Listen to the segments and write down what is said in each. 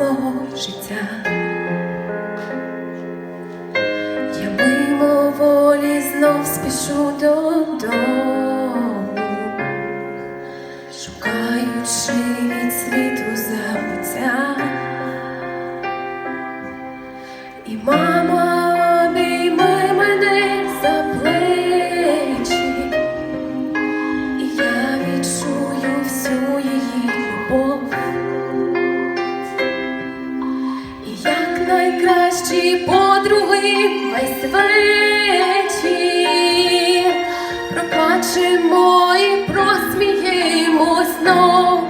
дорослого життя. Я мимоволі знов спішу додому, найкращі подруги весь вечір. Проплачемо і просміємось знов.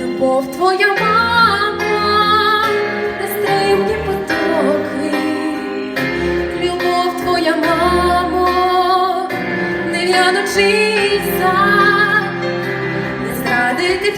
Любов твоя мама, нестримні потоки, любов твоя мамо, не в'яночися, не зрадити б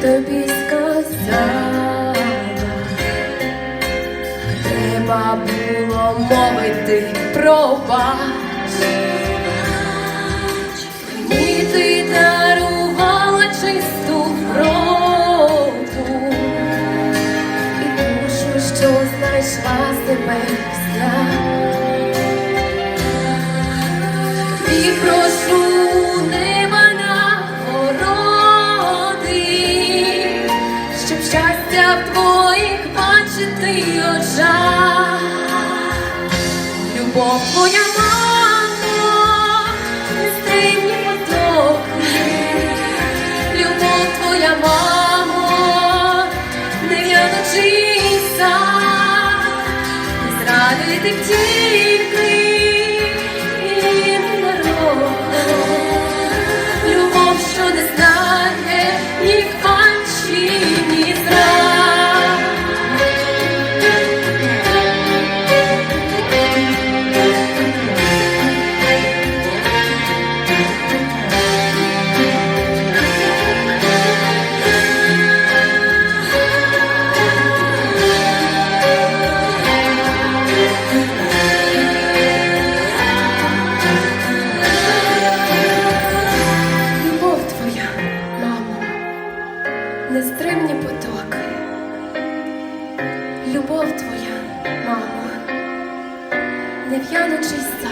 тобі сказала, треба було мовити пробач. Мені себе. І прошу неба нагороди, щоб щастя в твоїх бачити очах. Любов твоя не зрадити б любов твоя, мама не в'яночий чиста,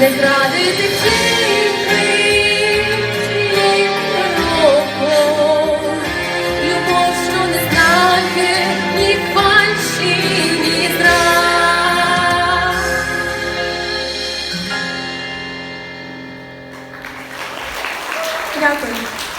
не зрадити тільки року, що не знає ні фальші, ні. Дякую.